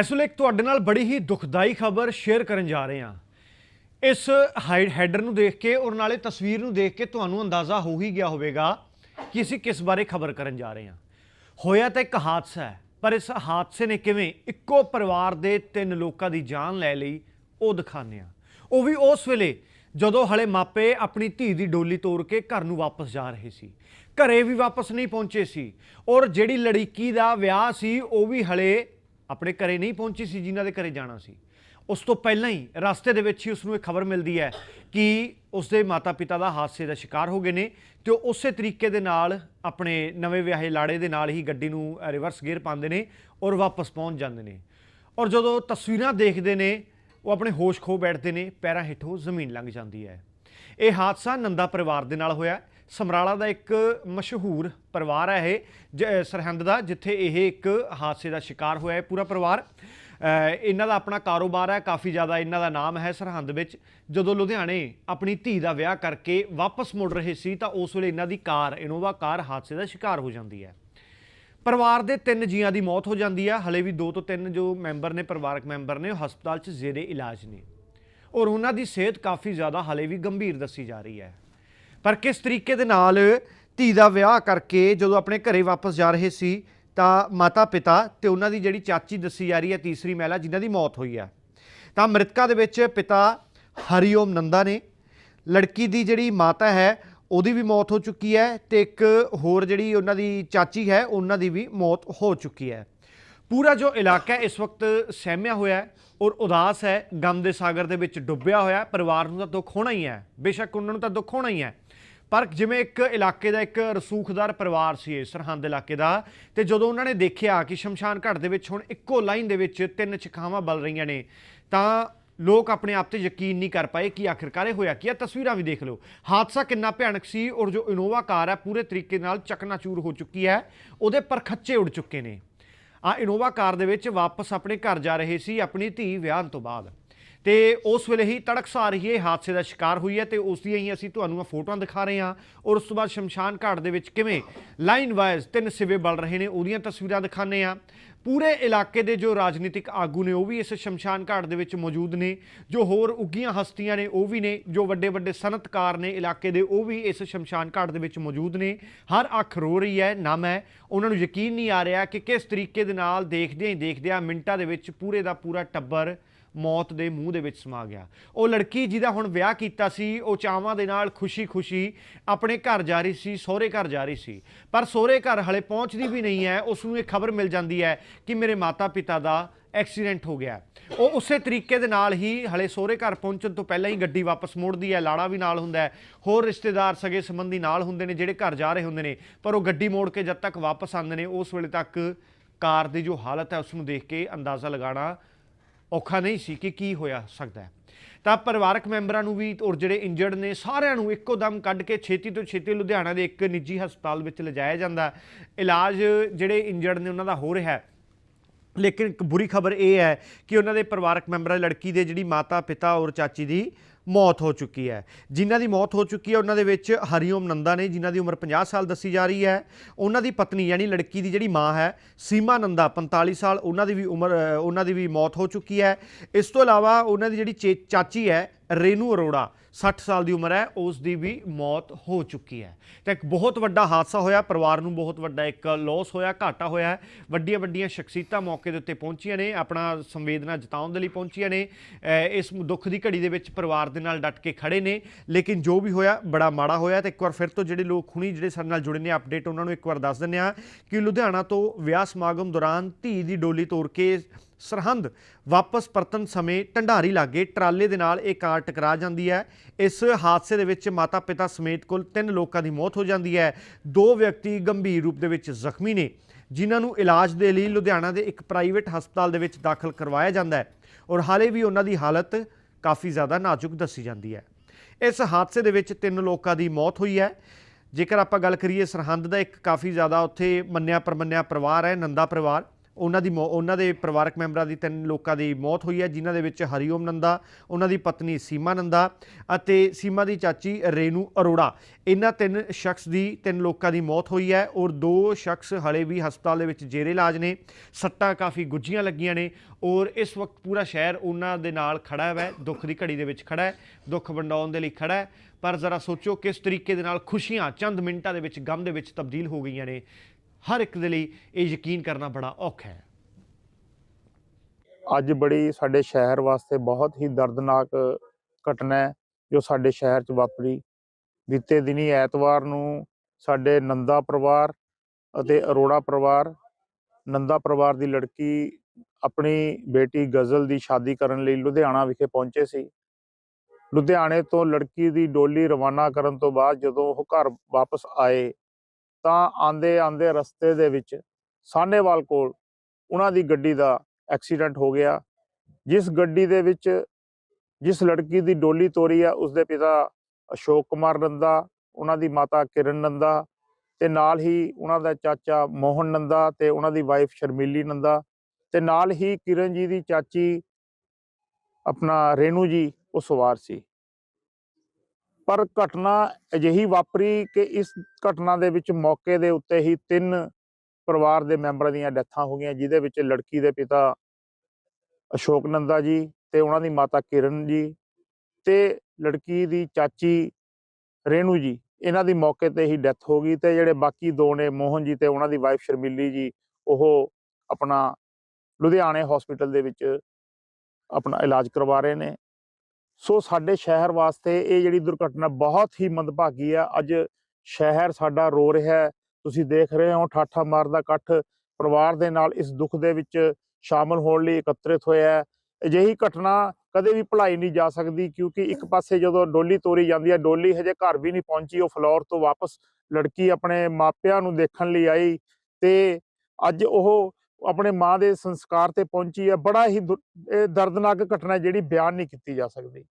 ਇਸ ਵੇਲੇ ਤੁਹਾਡੇ ਨਾਲ ਬੜੀ ਹੀ ਦੁਖਦਾਈ ਖਬਰ ਸ਼ੇਅਰ ਕਰਨ ਜਾ ਰਹੇ ਹਾਂ। ਇਸ ਹਾਈਡ, ਹੈਡਰ ਨੂੰ ਦੇਖ ਕੇ ਔਰ ਨਾਲੇ ਤਸਵੀਰ ਨੂੰ ਦੇਖ ਕੇ ਤੁਹਾਨੂੰ ਅੰਦਾਜ਼ਾ ਹੋ ਹੀ ਗਿਆ ਹੋਵੇਗਾ ਕਿ ਅਸੀਂ ਕਿਸ ਬਾਰੇ ਖਬਰ ਕਰਨ ਜਾ ਰਹੇ ਹਾਂ। ਹੋਇਆ ਤਾਂ ਇੱਕ ਹਾਦਸਾ ਹੈ, ਪਰ ਇਸ ਹਾਦਸੇ ਨੇ ਕਿਵੇਂ ਇੱਕੋ ਪਰਿਵਾਰ ਦੇ ਤਿੰਨ ਲੋਕਾਂ ਦੀ ਜਾਨ ਲੈ ਲਈ, ਉਹ ਦਿਖਾਉਂਦੇ ਹਾਂ। ਉਹ ਵੀ ਉਸ ਵੇਲੇ ਜਦੋਂ ਹਲੇ ਮਾਪੇ ਆਪਣੀ ਧੀ ਦੀ ਡੋਲੀ ਤੋੜ ਕੇ ਘਰ ਨੂੰ ਵਾਪਸ ਜਾ ਰਹੇ ਸੀ। ਘਰੇ ਵੀ ਵਾਪਸ ਨਹੀਂ ਪਹੁੰਚੇ ਸੀ ਔਰ ਜਿਹੜੀ ਲੜਕੀ ਦਾ ਵਿਆਹ ਸੀ, ਉਹ ਵੀ ਹਲੇ ਆਪਣੇ ਘਰੇ ਨਹੀਂ ਪਹੁੰਚੀ ਸੀ, ਜਿਨ੍ਹਾਂ ਦੇ ਘਰੇ ਜਾਣਾ ਸੀ। ਉਸ ਤੋਂ ਪਹਿਲਾਂ ਹੀ ਰਸਤੇ ਦੇ ਵਿੱਚ ਹੀ ਉਸ ਨੂੰ ਇਹ ਖਬਰ ਮਿਲਦੀ ਹੈ ਕਿ ਉਸ ਦੇ ਮਾਤਾ-ਪਿਤਾ ਦਾ ਹਾਦਸੇ ਦਾ ਸ਼ਿਕਾਰ ਹੋ ਗਏ ਨੇ ਤੇ ਉਹ ਉਸੇ ਤਰੀਕੇ ਦੇ ਨਾਲ ਆਪਣੇ ਨਵੇਂ ਵਿਆਹੇ ਲਾੜੇ ਦੇ ਨਾਲ ਹੀ ਗੱਡੀ ਨੂੰ ਰਿਵਰਸ ਗੇਅਰ ਪਾਉਂਦੇ ਨੇ ਔਰ ਵਾਪਸ ਪਹੁੰਚ ਜਾਂਦੇ ਨੇ। ਔਰ ਜਦੋਂ ਤਸਵੀਰਾਂ ਦੇਖਦੇ ਨੇ, ਉਹ ਆਪਣੇ ਹੋਸ਼ ਖੋ ਬੈਠਦੇ ਨੇ, ਪੈਰਾਂ ਹੇਠੋਂ ਜ਼ਮੀਨ ਲੰਘ ਜਾਂਦੀ ਹੈ। ਇਹ ਹਾਦਸਾ ਨੰਦਾ ਪਰਿਵਾਰ ਦੇ ਨਾਲ ਹੋਇਆ। ਸਮਰਾਲਾ ਦਾ ਇੱਕ ਮਸ਼ਹੂਰ ਪਰਿਵਾਰ ਹੈ ਇਹ, ਜ- ਸਰਹੰਦ ਦਾ, ਜਿੱਥੇ ਇਹ ਇੱਕ ਹਾਦਸੇ ਦਾ ਸ਼ਿਕਾਰ ਹੋਇਆ ਹੈ ਪੂਰਾ ਪਰਿਵਾਰ। ਇਹਨਾਂ ਦਾ ਆਪਣਾ ਕਾਰੋਬਾਰ ਹੈ, ਕਾਫੀ ਜ਼ਿਆਦਾ ਇਹਨਾਂ ਦਾ ਨਾਮ ਹੈ ਸਰਹੰਦ ਵਿੱਚ। ਜਦੋਂ ਲੁਧਿਆਣੇ ਆਪਣੀ ਧੀ ਦਾ ਵਿਆਹ ਕਰਕੇ ਵਾਪਸ ਮੁੜ ਰਹੇ ਸੀ, ਤਾਂ ਉਸ ਵੇਲੇ ਇਹਨਾਂ ਦੀ ਕਾਰ, ਇਨੋਵਾ ਕਾਰ ਹਾਦਸੇ ਦਾ ਸ਼ਿਕਾਰ ਹੋ ਜਾਂਦੀ ਹੈ। ਪਰਿਵਾਰ ਦੇ ਤਿੰਨ ਜੀਆਂ ਦੀ ਮੌਤ ਹੋ ਜਾਂਦੀ ਹੈ। ਹਲੇ ਵੀ ਦੋ ਤੋਂ ਤਿੰਨ ਜੋ ਮੈਂਬਰ ਨੇ, ਪਰਿਵਾਰਕ ਮੈਂਬਰ ਨੇ, ਉਹ ਹਸਪਤਾਲ 'ਚ ਜ਼ੇਰੇ ਇਲਾਜ ਨੇ। ਔਰ ਉਹਨਾਂ ਦੀ ਸਿਹਤ ਕਾਫੀ ਜ਼ਿਆਦਾ ਹਲੇ ਵੀ ਗੰਭੀਰ ਦੱਸੀ ਜਾ ਰਹੀ ਹੈ। ਪਰ ਕਿਸ ਤਰੀਕੇ ਦੇ ਨਾਲ ਧੀ ਦਾ ਵਿਆਹ ਕਰਕੇ ਜਦੋਂ ਆਪਣੇ ਘਰੇ ਵਾਪਸ ਜਾ ਰਹੇ ਸੀ, ਤਾਂ ਮਾਤਾ ਪਿਤਾ ਤੇ ਉਹਨਾਂ ਦੀ ਜਿਹੜੀ ਚਾਚੀ ਦੱਸੀ ਜਾ ਰਹੀ ਹੈ, ਤੀਸਰੀ ਮਹਿਲਾ, ਜਿਨ੍ਹਾਂ ਦੀ ਮੌਤ ਹੋਈ ਹੈ ਤਾਂ ਮ੍ਰਿਤਕਾ ਦੇ ਵਿੱਚ ਪਿਤਾ ਹਰੀਓਮ ਨੰਦਾ ਨੇ, ਲੜਕੀ ਦੀ ਜਿਹੜੀ ਮਾਤਾ ਹੈ, ਉਹਦੀ ਵੀ ਮੌਤ ਹੋ ਚੁੱਕੀ ਹੈ ਤੇ ਇੱਕ ਹੋਰ ਜਿਹੜੀ ਉਹਨਾਂ ਦੀ ਚਾਚੀ ਹੈ, ਉਹਨਾਂ ਦੀ ਵੀ ਮੌਤ ਹੋ ਚੁੱਕੀ ਹੈ। ਪੂਰਾ ਜੋ ਇਲਾਕਾ ਹੈ, ਇਸ ਵਕਤ ਸਹਿਮਿਆ ਹੋਇਆ ਹੈ ਔਰ ਉਦਾਸ ਹੈ ਗਮ ਦੇ ਸਾਗਰ ਦੇ ਵਿੱਚ ਡੁੱਬਿਆ ਹੋਇਆ ਹੈ, ਪਰਿਵਾਰ ਨੂੰ ਤਾਂ ਦੁੱਖ ਹੋਣਾ ਹੀ ਹੈ। ਬੇਸ਼ੱਕ ਉਹਨਾਂ ਨੂੰ ਤਾਂ ਦੁੱਖ ਹੋਣਾ ਹੀ ਹੈ। ਪਰ ਜਿਵੇਂ ਇੱਕ ਇਲਾਕੇ ਦਾ ਇੱਕ ਰਸੂਖਦਾਰ ਪਰਿਵਾਰ ਸੀ ਇਹ ਸਰਹੰਦ ਇਲਾਕੇ ਦਾ, ਤੇ ਜਦੋਂ ਉਹਨਾਂ ਨੇ ਦੇਖਿਆ ਕਿ ਸ਼ਮਸ਼ਾਨ ਘਾਟ ਦੇ ਵਿੱਚ ਹੁਣ ਇੱਕੋ ਲਾਈਨ ਦੇ ਵਿੱਚ ਤਿੰਨ ਚਿਖਾਵਾਂ ਬਲ ਰਹੀਆਂ ਨੇ, ਤਾਂ ਲੋਕ ਆਪਣੇ ਆਪ ਤੇ ਯਕੀਨ ਨਹੀਂ ਕਰ ਪਾਏ ਕਿ ਆਖਿਰਕਾਰ ਇਹ ਹੋਇਆ ਕੀ ਹੈ ਤਸਵੀਰਾਂ ਵੀ ਦੇਖ ਲਓ। ਹਾਦਸਾ ਕਿੰਨਾ ਭਿਆਨਕ ਸੀ ਔਰ ਜੋ ਇਨੋਵਾ ਕਾਰ ਹੈ ਪੂਰੇ ਤਰੀਕੇ ਨਾਲ ਚਕਨਾਚੂਰ ਹੋ ਚੁੱਕੀ ਹੈ, ਉਹਦੇ ਪਰਖੱਚੇ ਉੱਡ ਚੁੱਕੇ ਨੇ। ਆ ਇਨੋਵਾ ਕਾਰ ਦੇ ਵਿੱਚ ਵਾਪਸ ਆਪਣੇ ਘਰ ਜਾ ਰਹੇ ਸੀ, ਆਪਣੀ ਧੀ ਵਿਆਹ ਤੋਂ ਬਾਅਦ। ਤੇ ਉਸ ਵੇਲੇ ਹੀ ਤੜਕਸਾਰ ਹੀ ਇਹ ਹਾਦਸੇ ਦਾ ਸ਼ਿਕਾਰ ਹੋਈ ਹੈ ਤੇ ਉਸ ਦੀਆਂ ਹੀ ਅਸੀਂ ਤੁਹਾਨੂੰ ਫੋਟੋਆਂ ਦਿਖਾ ਰਹੇ ਹਾਂ। ਔਰ ਉਸ ਤੋਂ ਬਾਅਦ ਸ਼ਮਸ਼ਾਨ ਘਾਟ ਦੇ ਵਿੱਚ ਕਿਵੇਂ ਲਾਈਨ ਵਾਈਜ਼ ਤਿੰਨ ਸਿਵੇ ਬਲ ਰਹੇ ਨੇ, ਉਹਦੀਆਂ ਤਸਵੀਰਾਂ ਦਿਖਾਣੇ ਆ ਪੂਰੇ ਇਲਾਕੇ ਦੇ ਜੋ ਰਾਜਨੀਤਿਕ ਆਗੂ ਨੇ, ਉਹ ਵੀ ਇਸ ਸ਼ਮਸ਼ਾਨ ਘਾਟ ਦੇ ਵਿੱਚ ਮੌਜੂਦ ਨੇ। ਜੋ ਹੋਰ ਉੱਗੀਆਂ ਹਸਤੀਆਂ ਨੇ, ਉਹ ਵੀ ਨੇ। ਜੋ ਵੱਡੇ ਵੱਡੇ ਸਨਅਤਕਾਰ ਨੇ ਇਲਾਕੇ ਦੇ, ਉਹ ਵੀ ਇਸ ਸ਼ਮਸ਼ਾਨ ਘਾਟ ਦੇ ਵਿੱਚ ਮੌਜੂਦ ਨੇ। ਹਰ ਅੱਖ ਰੋ ਰਹੀ ਹੈ, ਨਮ ਹੈ। ਉਹਨਾਂ ਨੂੰ ਯਕੀਨ ਨਹੀਂ ਆ ਰਿਹਾ ਕਿ ਕਿਸ ਤਰੀਕੇ ਦੇ ਨਾਲ ਦੇਖਦਿਆਂ ਹੀ ਦੇਖਦਿਆਂ ਮਿੰਟਾਂ ਦੇ ਵਿੱਚ ਪੂਰੇ ਦਾ ਪੂਰਾ ਟੱਬਰ ਮੌਤ ਦੇ ਮੂੰਹ ਦੇ ਵਿੱਚ ਸਮਾ ਗਿਆ। ਉਹ ਲੜਕੀ ਜਿਹਦਾ ਹੁਣ ਵਿਆਹ ਕੀਤਾ ਸੀ, ਉਹ ਚਾਵਾਂ ਦੇ ਨਾਲ ਖੁਸ਼ੀ-ਖੁਸ਼ੀ ਆਪਣੇ ਘਰ ਜਾ ਰਹੀ ਸੀ, ਸਹੁਰੇ ਘਰ ਜਾ ਰਹੀ ਸੀ। ਪਰ ਸਹੁਰੇ ਘਰ ਹਲੇ ਪਹੁੰਚਦੀ ਵੀ ਨਹੀਂ ਹੈ, ਉਸ ਨੂੰ ਇਹ ਖਬਰ ਮਿਲ ਜਾਂਦੀ ਹੈ ਕਿ ਮੇਰੇ ਮਾਤਾ-ਪਿਤਾ ਦਾ ਐਕਸੀਡੈਂਟ ਹੋ ਗਿਆ। ਉਹ ਉਸੇ ਤਰੀਕੇ ਦੇ ਨਾਲ ਹੀ ਹਲੇ ਸਹੁਰੇ ਘਰ ਪਹੁੰਚਣ ਤੋਂ ਪਹਿਲਾਂ ਹੀ ਗੱਡੀ ਵਾਪਸ ਮੋੜਦੀ ਹੈ, ਲਾੜਾ ਵੀ ਨਾਲ ਹੁੰਦਾ ਹੈ, ਹੋਰ ਰਿਸ਼ਤੇਦਾਰ ਸਗੇ ਸੰਬੰਧੀ ਨਾਲ ਹੁੰਦੇ ਨੇ, ਜਿਹੜੇ ਘਰ ਜਾ ਰਹੇ ਹੁੰਦੇ ਨੇ, ਪਰ ਉਹ ਗੱਡੀ ਮੋੜ ਕੇ ਜਦ ਤੱਕ ਵਾਪਸ ਆਉਂਦੇ ਨੇ, ਉਸ ਵੇਲੇ ਤੱਕ ਕਾਰ ਦੀ ਜੋ ਹਾਲਤ ਹੈ, ਉਸ ਨੂੰ ਦੇਖ ਕੇ ਅੰਦਾਜ਼ਾ ਲਗਾਉਣਾ ਔਖਾ ਨਹੀਂ ਸੀ ਕਿ ਕੀ ਹੋਇਆ ਸਕਦਾ ਹੈ। ਤਾਂ ਪਰਿਵਾਰਕ ਮੈਂਬਰਾਂ ਨੂੰ ਵੀ ਔਰ ਜਿਹੜੇ ਇੰਜਰਡ ਨੇ ਸਾਰਿਆਂ ਨੂੰ ਇੱਕੋ ਦਮ ਕੱਢ ਕੇ ਛੇਤੀ ਤੋਂ ਛੇਤੀ ਲੁਧਿਆਣਾ ਦੇ ਇੱਕ ਨਿੱਜੀ ਹਸਪਤਾਲ ਵਿੱਚ ਲਿਜਾਇਆ ਜਾਂਦਾ ਇਲਾਜ ਜਿਹੜੇ ਇੰਜਰਡ ਨੇ ਉਹਨਾਂ ਦਾ ਹੋ ਰਿਹਾ ਹੈ। ਲੇਕਿਨ ਇੱਕ ਬੁਰੀ ਖਬਰ ਇਹ ਹੈ ਕਿ ਉਹਨਾਂ ਦੇ ਪਰਿਵਾਰਕ ਮੈਂਬਰਾਂ, ਲੜਕੀ ਦੇ ਜਿਹੜੀ ਮਾਤਾ ਪਿਤਾ ਔਰ ਚਾਚੀ ਦੀ ਮੌਤ ਹੋ ਚੁੱਕੀ ਹੈ। ਜਿਨ੍ਹਾਂ ਦੀ ਮੌਤ ਹੋ ਚੁੱਕੀ ਹੈ, ਉਹਨਾਂ ਦੇ ਵਿੱਚ ਹਰੀਓਮ ਨੰਦਾ ਨੇ, ਜਿਨ੍ਹਾਂ ਦੀ ਉਮਰ 50 ਸਾਲ ਦੱਸੀ ਜਾ ਰਹੀ ਹੈ। ਉਹਨਾਂ ਦੀ ਪਤਨੀ ਯਾਨੀ ਲੜਕੀ ਦੀ ਜਿਹੜੀ ਮਾਂ ਹੈ, ਸੀਮਾ ਨੰਦਾ 45 ਸਾਲ, ਉਹਨਾਂ ਦੀ ਵੀ ਉਮਰ, ਉਹਨਾਂ ਦੀ ਵੀ ਮੌਤ ਹੋ ਚੁੱਕੀ ਹੈ। ਇਸ ਤੋਂ ਇਲਾਵਾ ਉਹਨਾਂ ਦੀ ਜਿਹੜੀ ਚੇ- ਚਾਚੀ ਹੈ, ਰੇਨੂ ਅਰੋੜਾ 60 ਸਾਲ ਦੀ ਉਮਰ ਹੈ, ਉਸ ਦੀ ਵੀ ਮੌਤ ਹੋ ਚੁੱਕੀ ਹੈ। ਤਾਂ ਇੱਕ ਬਹੁਤ ਵੱਡਾ ਹਾਦਸਾ ਹੋਇਆ, ਪਰਿਵਾਰ ਨੂੰ ਬਹੁਤ ਵੱਡਾ ਇੱਕ ਲਾਸ ਹੋਇਆ, ਘਾਟਾ ਹੋਇਆ ਹੈ। ਵੱਡੀਆਂ ਵੱਡੀਆਂ ਸ਼ਖਸੀਅਤਾਂ ਮੌਕੇ ਦੇ ਉੱਤੇ ਪਹੁੰਚੀਆਂ ਨੇ, ਆਪਣਾ ਸੰਵੇਦਨਾ ਜਤਾਉਣ ਦੇ ਲਈ ਪਹੁੰਚੀਆਂ ਨੇ। ਇਸ ਦੁੱਖ ਦੀ ਘੜੀ ਦੇ ਵਿੱਚ ਪਰਿਵਾਰ ਦੇ ਨਾਲ ਡਟ ਕੇ ਖੜੇ ਨੇ। ਲੇਕਿਨ ਜੋ ਵੀ ਹੋਇਆ, ਬੜਾ ਮਾੜਾ ਹੋਇਆ ਤੇ ਇੱਕ ਵਾਰ ਫਿਰ ਤੋਂ ਜਿਹੜੇ ਲੋਕ ਹੁਣੀ ਜਿਹੜੇ ਸਾਡੇ ਨਾਲ ਜੁੜੇ ਨੇ ਅਪਡੇਟ ਉਹਨਾਂ ਨੂੰ ਇੱਕ ਵਾਰ ਦੱਸ ਦਿੰਦੇ ਆ ਕਿ ਲੁਧਿਆਣਾ ਤੋਂ ਵਿਆਹ ਸਮਾਗਮ ਦੌਰਾਨ ਧੀ ਦੀ ਡੋਲੀ ਤੋੜ ਕੇ ਸਰਹੰਦ ਵਾਪਸ ਪਰਤਨ ਸਮੇਂ ਢੰਡਾਰੀ ਲਾਗੇ ਟਰਾਲੇ ਦੇ ਨਾਲ ਇਹ ਕਾਰ ਟਕਰਾ ਜਾਂਦੀ ਹੈ। ਇਸ ਹਾਦਸੇ ਦੇ ਵਿੱਚ ਮਾਤਾ ਪਿਤਾ ਸਮੇਤ ਕੁੱਲ ਤਿੰਨ ਲੋਕਾਂ ਦੀ ਮੌਤ ਹੋ ਜਾਂਦੀ ਹੈ। ਦੋ ਵਿਅਕਤੀ ਗੰਭੀਰ ਰੂਪ ਦੇ ਵਿੱਚ ਜ਼ਖਮੀ ਨੇ, ਜਿਨ੍ਹਾਂ ਨੂੰ ਇਲਾਜ ਦੇ ਲਈ ਲੁਧਿਆਣਾ ਦੇ ਇੱਕ ਪ੍ਰਾਈਵੇਟ ਹਸਪਤਾਲ ਦੇ ਵਿੱਚ ਦਾਖਲ ਕਰਵਾਇਆ ਜਾਂਦਾ ਹੈ। ਔਰ ਹਾਲੇ ਵੀ ਉਹਨਾਂ ਦੀ ਹਾਲਤ ਕਾਫੀ ਜ਼ਿਆਦਾ ਨਾਜ਼ੁਕ ਦੱਸੀ ਜਾਂਦੀ ਹੈ। ਇਸ ਹਾਦਸੇ ਦੇ ਵਿੱਚ ਤਿੰਨ ਲੋਕਾਂ ਦੀ ਮੌਤ ਹੋਈ ਹੈ। ਜੇਕਰ ਆਪਾਂ ਗੱਲ ਕਰੀਏ ਸਰਹੰਦ ਦਾ, ਇੱਕ ਕਾਫੀ ਜ਼ਿਆਦਾ ਉੱਥੇ ਮੰਨਿਆ ਪਰਮੰਨਿਆ ਪਰਿਵਾਰ ਹੈ, ਨੰਦਾ ਪਰਿਵਾਰ। ਉਹਨਾਂ ਦੀ ਮੌ- ਉਹਨਾਂ ਦੇ ਪਰਿਵਾਰਕ ਮੈਂਬਰਾਂ ਦੀ ਤਿੰਨ ਲੋਕਾਂ ਦੀ ਮੌਤ ਹੋਈ ਹੈ, ਜਿਨ੍ਹਾਂ ਦੇ ਵਿੱਚ ਹਰੀਓਮ ਨੰਦਾ, ਉਹਨਾਂ ਦੀ ਪਤਨੀ ਸੀਮਾ ਨੰਦਾ ਅਤੇ ਸੀਮਾ ਦੀ ਚਾਚੀ ਰੇਨੂ ਅਰੋੜਾ। ਇਹਨਾਂ ਤਿੰਨ ਸ਼ਖਸ ਦੀ ਤਿੰਨ ਲੋਕਾਂ ਦੀ ਮੌਤ ਹੋਈ ਹੈ ਔਰ ਦੋ ਸ਼ਖਸ ਹਲੇ ਵੀ ਹਸਪਤਾਲ ਦੇ ਵਿੱਚ ਜੇਰੇ ਇਲਾਜ ਨੇ। ਸੱਟਾਂ ਕਾਫੀ ਗੁੱਝੀਆਂ ਲੱਗੀਆਂ ਨੇ ਔਰ ਇਸ ਵਕਤ ਪੂਰਾ ਸ਼ਹਿਰ ਉਹਨਾਂ ਦੇ ਨਾਲ ਖੜਾ ਹੈ, ਦੁੱਖ ਦੀ ਘੜੀ ਦੇ ਵਿੱਚ ਖੜਾ ਹੈ, ਦੁੱਖ ਵੰਡਾਉਣ ਦੇ ਲਈ ਖੜਾ ਹੈ। ਪਰ ਜ਼ਰਾ ਸੋਚੋ ਕਿਸ ਤਰੀਕੇ ਦੇ ਨਾਲ ਖੁਸ਼ੀਆਂ ਚੰਦ ਮਿੰਟਾਂ ਦੇ ਵਿੱਚ, ਗਮ ਦੇ ਵਿੱਚ ਤਬਦੀਲ ਹੋ ਗਈਆਂ ਨੇ। ਹਰ ਇੱਕ ਦੇ ਲਈ ਇਹ ਯਕੀਨ ਕਰਨਾ ਬੜਾ ਔਖਾ ਹੈ। ਅੱਜ ਬੜੀ ਸਾਡੇ ਸ਼ਹਿਰ ਵਾਸਤੇ ਬਹੁਤ ਹੀ ਦਰਦਨਾਕ ਘਟਨਾ ਹੈ, ਜੋ ਸਾਡੇ ਸ਼ਹਿਰ 'ਚ ਵਾਪਰੀ। ਬੀਤੇ ਦਿਨੀ ਐਤਵਾਰ ਨੂੰ ਸਾਡੇ ਨੰਦਾ ਪਰਿਵਾਰ ਅਤੇ ਅਰੋੜਾ ਪਰਿਵਾਰ, ਨੰਦਾ ਪਰਿਵਾਰ ਦੀ ਲੜਕੀ ਆਪਣੀ ਬੇਟੀ ਗਜ਼ਲ ਦੀ ਸ਼ਾਦੀ ਕਰਨ ਲਈ ਲੁਧਿਆਣਾ ਵਿਖੇ ਪਹੁੰਚੇ ਸੀ। ਲੁਧਿਆਣੇ ਤੋਂ ਲੜਕੀ ਦੀ ਡੋਲੀ ਰਵਾਨਾ ਕਰਨ ਤੋਂ ਬਾਅਦ ਜਦੋਂ ਉਹ ਘਰ ਵਾਪਸ ਆਏ ਤਾਂ ਆਂਦੇ ਆਂਦੇ ਰਸਤੇ ਦੇ ਵਿੱਚ ਸਾਹਨੇਵਾਲ ਕੋਲ ਉਹਨਾਂ ਦੀ ਗੱਡੀ ਦਾ ਐਕਸੀਡੈਂਟ ਹੋ ਗਿਆ, ਜਿਸ ਗੱਡੀ ਦੇ ਵਿੱਚ ਜਿਸ ਲੜਕੀ ਦੀ ਡੋਲੀ ਤੋਰੀ ਆ ਉਸ ਦੇ ਪਿਤਾ ਅਸ਼ੋਕ ਕੁਮਾਰ ਨੰਦਾ, ਉਹਨਾਂ ਦੀ ਮਾਤਾ ਕਿਰਨ ਨੰਦਾ ਤੇ ਨਾਲ ਹੀ ਉਹਨਾਂ ਦਾ ਚਾਚਾ ਮੋਹਨ ਨੰਦਾ ਤੇ ਉਹਨਾਂ ਦੀ ਵਾਈਫ ਸ਼ਰਮੀਲੀ ਨੰਦਾ ਤੇ ਨਾਲ ਹੀ ਕਿਰਨ ਜੀ ਦੀ ਚਾਚੀ ਆਪਣਾ ਰੇਨੂ ਜੀ ਉਹ ਸਵਾਰ ਸੀ। ਪਰ ਘਟਨਾ ਅਜਿਹੀ ਵਾਪਰੀ ਕਿ ਇਸ ਘਟਨਾ ਦੇ ਵਿੱਚ ਮੌਕੇ ਦੇ ਉੱਤੇ ਹੀ ਤਿੰਨ ਪਰਿਵਾਰ ਦੇ ਮੈਂਬਰਾਂ ਦੀਆਂ ਡੈਥਾਂ ਹੋ ਗਈਆਂ, ਜਿਹਦੇ ਵਿੱਚ ਲੜਕੀ ਦੇ ਪਿਤਾ ਅਸ਼ੋਕ ਨੰਦਾ ਜੀ ਤੇ ਉਹਨਾਂ ਦੀ ਮਾਤਾ ਕਿਰਨ ਜੀ ਤੇ ਲੜਕੀ ਦੀ ਚਾਚੀ ਰੇਨੂ ਜੀ। ਇਹਨਾਂ ਦੀ ਮੌਕੇ ਤੇ ਹੀ ਡੈਥ ਹੋ ਗਈ ਤੇ ਜਿਹੜੇ ਬਾਕੀ ਦੋ ਨੇ, ਮੋਹਨ ਜੀ ਤੇ ਉਹਨਾਂ ਦੀ ਵਾਈਫ ਸ਼ਰਮੀਲੀ ਜੀ, ਉਹ ਆਪਣਾ ਲੁਧਿਆਣੇ ਹਸਪੀਟਲ ਦੇ ਵਿੱਚ ਆਪਣਾ ਇਲਾਜ ਕਰਵਾ ਰਹੇ ਨੇ। ਸੋ ਸਾਡੇ ਸ਼ਹਿਰ ਵਾਸਤੇ ਇਹ ਜਿਹੜੀ ਦੁਰਘਟਨਾ ਬਹੁਤ ਹੀ ਮੰਦਭਾਗੀ ਆ। ਅੱਜ ਸ਼ਹਿਰ ਸਾਡਾ ਰੋ ਰਿਹਾ ਹੈ। ਤੁਸੀਂ ਦੇਖ ਰਹੇ ਹੋ ਠਾਠਾ ਮਾਰਦਾ ਇਕੱਠ ਪਰਿਵਾਰ ਦੇ ਨਾਲ ਇਸ ਦੁੱਖ ਦੇ ਵਿੱਚ ਸ਼ਾਮਲ ਹੋਣ ਲਈ ਇਕੱਤਰਿਤ ਹੋਇਆ ਹੈ। ਅਜਿਹੀ ਘਟਨਾ ਕਦੇ ਵੀ ਭੁਲਾਈ ਨਹੀਂ ਜਾ ਸਕਦੀ ਕਿਉਂਕਿ ਇੱਕ ਪਾਸੇ ਜਦੋਂ ਡੋਲੀ ਤੋਰੀ ਜਾਂਦੀ ਹੈ, ਡੋਲੀ ਹਜੇ ਘਰ ਵੀ ਨਹੀਂ ਪਹੁੰਚੀ। ਉਹ ਫਲੋਰ ਤੋਂ ਵਾਪਸ ਲੜਕੀ ਆਪਣੇ ਮਾਪਿਆਂ ਨੂੰ ਦੇਖਣ ਲਈ ਆਈ ਤੇ ਅੱਜ ਉਹ ਆਪਣੇ ਮਾਂ ਦੇ ਸੰਸਕਾਰ ਤੇ ਪਹੁੰਚੀ ਹੈ। ਬੜਾ ਹੀ ਦੁ- ਇਹ ਦਰਦਨਾਕ ਘਟਨਾ ਜਿਹੜੀ ਬਿਆਨ ਨਹੀਂ ਕੀਤੀ ਜਾ ਸਕਦੀ।